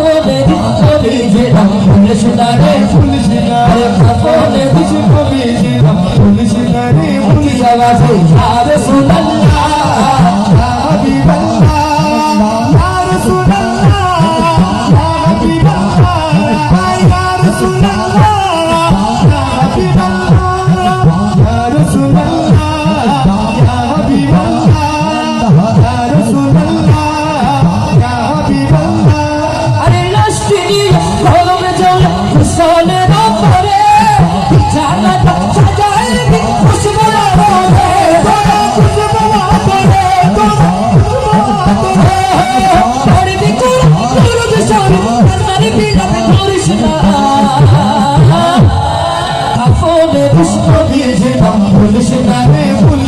কাপড়ে কবি যেরাম পুলিশ দাঁড়ে পুলিশ দাঁড়ে কাপড়ে দিছি কবি যেরাম পুলিশ দাঁড়ে পুলিশ আওয়াজে আর সুনাল্লাহ রাসূলুল্লাহ ইয়া হাবিবাল্লাহ ইয়া রাসূলুল্লাহ ফুলিস না রে ফুল